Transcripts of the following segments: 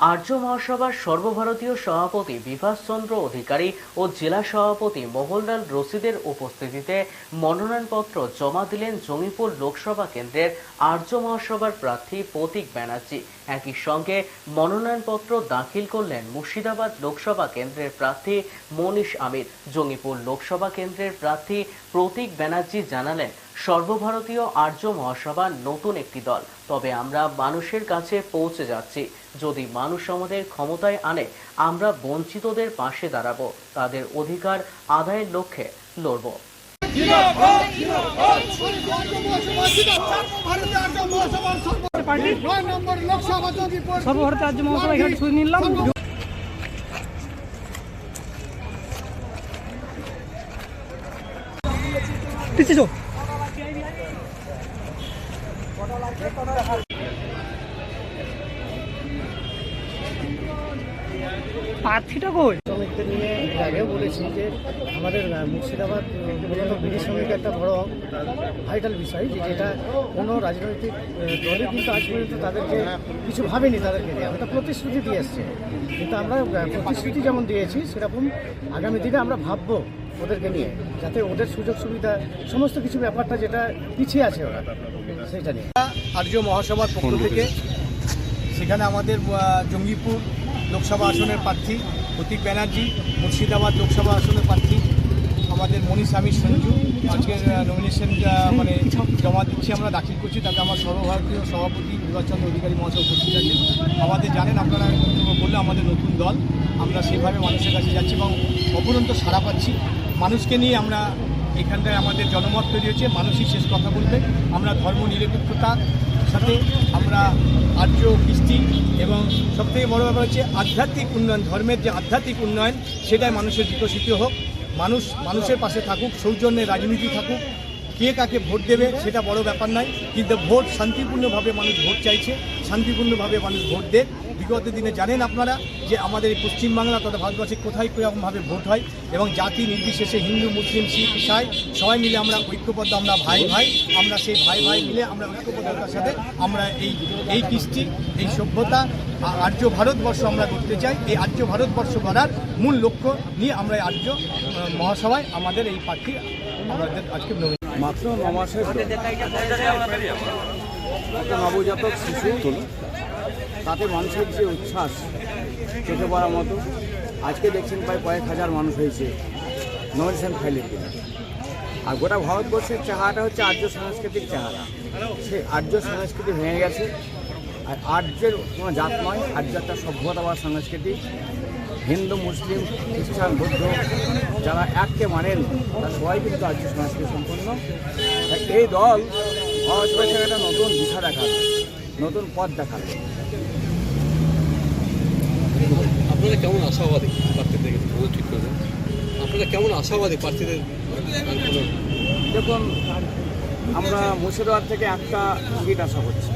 আর্য মহাসভার সর্বভারতীয় সভাপতি বিভাস চন্দ্র অধিকারী ও জেলা সভাপতি মোহনলাল রশিদের উপস্থিতিতে মনোনয়নপত্র জমা দিলেন জঙ্গিপুর লোকসভা কেন্দ্রের আর্য মহাসভার প্রার্থী প্রতীক ব্যানার্জি। একই সঙ্গে মনোনয়নপত্র দাখিল করলেন মুর্শিদাবাদ লোকসভা কেন্দ্রের প্রার্থী মনীষ আমির। জঙ্গিপুর লোকসভা কেন্দ্রের প্রার্থী প্রতীক ব্যানার্জি জানালেন সর্বভারতীয় আর্য মহাসভা নতুন একটি দল। তবে আমরা মানুষের কাছে পৌঁছে যাচ্ছি। যদি মানুষ আমাদের ক্ষমতায় আনে, আমরা বঞ্চিতদের পাশে দাঁড়াবো। তাদের অধিকার আদায়ের লক্ষ্যে লড়ব। সর্বভারতীয় যাও। প্রার্থীটা কই? শ্রমিকদের নিয়ে আগেও বলেছি যে আমাদের মুর্শিদাবাদ মূলত বিড়ি শ্রমিক একটা বড় ভাইটাল বিষয়, যে যেটা কোনো রাজনৈতিক দলই কিন্তু আজ পর্যন্ত তাদেরকে কিছু ভাবেনি, তাদেরকে নিয়ে। আমরা প্রতিশ্রুতি দিয়ে এসছে। কিন্তু আমরা প্রতিশ্রুতি যেমন দিয়েছি, সেরকম আগামী দিনে আমরা ভাববো ওদেরকে নিয়ে যাতে ওদের সুযোগ সুবিধা সমস্ত কিছু ব্যাপারটা যেটা পিছিয়ে আছে ওরা সেটা নিয়ে। আর্য মহাসভার পক্ষ থেকে সেখানে আমাদের জঙ্গিপুর লোকসভা আসনের প্রার্থী প্রতীক ব্যানার্জি মুর্শিদাবাদ লোকসভা আসনের প্রার্থী আমাদের মনীষ স্বামী সঞ্জু আজকের নমিনেশন মানে জমা দিচ্ছি আমরা দাখিল করছি। তাতে আমার সর্বভারতীয় সভাপতি বিভাসচন্দ্র অধিকারী মহাশয় উপস্থিত আছেন। আমাদের জানেন আপনারা বললে আমাদের নতুন দল। আমরা সেভাবে মানুষের কাছে যাচ্ছি এবং অপরন্ত সাড়া পাচ্ছি। মানুষকে নিয়ে আমরা এখানটায় আমাদের জনমত তৈরি হয়েছে, মানুষই শেষ কথা বলবে। আমরা ধর্ম নিরপেক্ষতার সাথে আমরা আর্য, কৃষ্টি এবং সবথেকে বড় ব্যাপার হচ্ছে আধ্যাত্মিক উন্নয়ন, ধর্মের যে আধ্যাত্মিক উন্নয়ন, সেটাই মানুষের বিকশিত হোক। মানুষ, মানুষের পাশে থাকুক সৌজন্যের রাজনীতি থাকুক কে কাকে ভোট দেবে সেটা বড় ব্যাপার নয়, কিন্তু ভোট শান্তিপূর্ণভাবে মানুষ ভোট চাইছে, শান্তিপূর্ণভাবে মানুষ ভোট দেয়। বিগত দিনে জানেন আপনারা যে আমাদের এই পশ্চিমবাংলা তথা ভারতবর্ষে কোথায় কীরকমভাবে ভোট হয় এবং জাতি নির্বিশেষে হিন্দু, মুসলিম, শিখ, ইসাই, সবাই মিলে আমরা ঐক্যবদ্ধ, আমরা ভাই ভাই, আমরা সেই ভাই ভাই মিলে আমরা ঐক্যবদ্ধতার সাথে আমরা এই এই কৃষ্টি, এই সভ্যতা আর্য ভারতবর্ষ আমরা করতে চাই। এই আর্য ভারতবর্ষ গড়ার মূল লক্ষ্য নিয়ে আমরা আর্য মহাসভায় আমাদের এই প্রার্থী, আমাদের আজকে মাত্র ন মাসের নবজাতক শিশু। তাতে মানুষের যে উচ্ছ্বাস, চোখে পড়ার মতো। আজকে দেখছেন প্রায় কয়েক হাজার মানুষ হয়েছে ফাইলের জন্য আর গোটা ভারতবর্ষের চাহাটা হচ্ছে আর্য সাংস্কৃতিক চাহারা। সেই আর্য সংস্কৃতি ভেঙে গেছে। আর আর্যের কোনো জাত নয়, আর্য একটা সভ্যতা বা সংস্কৃতি। হিন্দু মুসলিম খ্রিস্টান বৌদ্ধ যারা এককে মানেন তারা সবাই কিন্তু আর্য সংস্কৃতি সম্পন্ন। এই দল একটা নতুন দিশা দেখাবে নতুন পথ দেখাবে আপনারা কেমন আশাবাদী প্রার্থীদের পুরো ঠিক করে আপনারা কেমন আশাবাদী প্রার্থীদের দেখুন আমরা মুর্শিদাবাদ থেকে একটা সিট আশা করছি।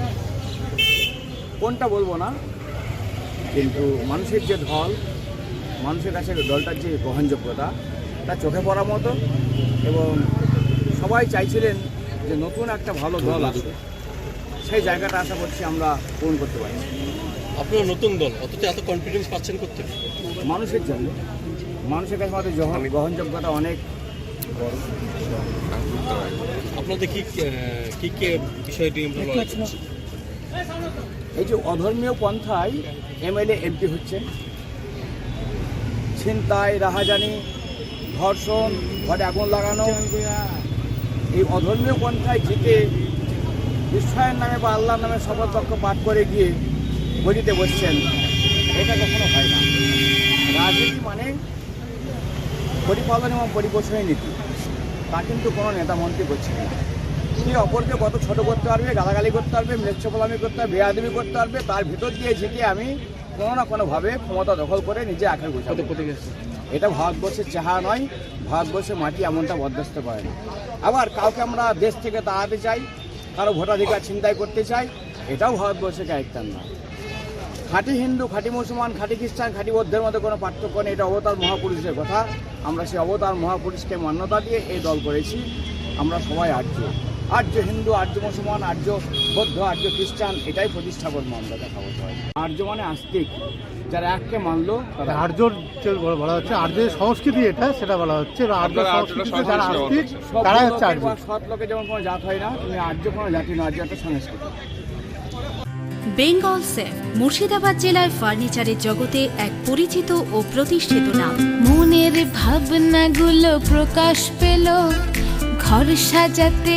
কোনটা বলব না? কিন্তু মানুষের যে ঢল মানুষের কাছে দলটার যে গ্রহণযোগ্যতা তা চোখে পড়ার মতো এবং সবাই চাইছিলেন যে নতুন একটা ভালো দল আসবে সেই জায়গাটা আশা করছি আমরা পূরণ করতে পারি আপনার নতুন দল অথচ এত কনফিডেন্স পাচ্ছেন করতে মানুষের জন্য। মানুষের কাছে আমাদের গ্রহণযোগ্যতা অনেক বড়। আপনাদের কি কি কি বিষয়টি এই যে অধর্মীয় পন্থায় এমএলএ এমপি হচ্ছে ছিনতাই, রাহাজানি, ধর্ষণ, ঘরে আগুন লাগানো, এই অধর্মীয় পন্থায় জিতে বিশ্বায়ন নামে বা আল্লাহর নামে শপথ বাক্য পাঠ করে গিয়ে গদিতে বসছেন। এটা কখনো হয় না। রাজনীতি মানে পরিপালন এবং পরিপোষণের নীতি। তা কিন্তু কোনো নেতা মন্ত্রী করছে না। সে অপরকে কত ছোট করতে পারবে, গালাগালি করতে পারবে মৃত্যুপলামি করতে পারবে, বেয়াদবি করতে পারবে, তার ভিতর দিয়ে ঝেঁকে আমি কোনো না কোনোভাবে ক্ষমতা দখল করে নিজে আখের গোছাবো এটা ভারতবর্ষের চাহা নয় ভারতবর্ষের মাটি এমনটা বরদাস্ত করে না। আবার কাউকে আমরা দেশ থেকে তাড়াতে চাই কারও ভোটাধিকার ছিনতাই করতে চাই এটাও ভারতবর্ষের ক্যারেক্টার না খাঁটি হিন্দু খাঁটি মুসলমান খাঁটি খ্রিস্টান খাঁটি বৌদ্ধের মধ্যে কোনো পার্থক্য নেই এটা অবতার মহাপুরুষের কথা। আমরা সেই অবতার মহাপুরুষকে মান্যতা দিয়ে এই দল করেছি আমরা সবাই আর্য। আর্য হিন্দু আর্য মুসলমান আর্য বৌদ্ধ আর্য খ্রিস্টান এটাই প্রতিষ্ঠা করব আমরা দেখাবো সবাই আর্য মানে আস্তিক যারা এককে মানলো তারা আর্যর বলা হচ্ছে আর্যের সংস্কৃতি এটা সেটা বলা হচ্ছে। আর্য সংস্কৃতিতে যারা আস্তিক তারাই হচ্ছে আর্য। সৎ লোকের যেমন কোনো জাত হয় না তুমি আর্য কোনো জাতি না আর্য একটা সংস্কৃতি। বেঙ্গল সেফ মুর্শিদাবাদ জেলায় ফার্নিচারের জগতে এক পরিচিত ও প্রতিষ্ঠিত নাম। মনের ভাবনাগুলো প্রকাশ পেল ঘর সাজাতে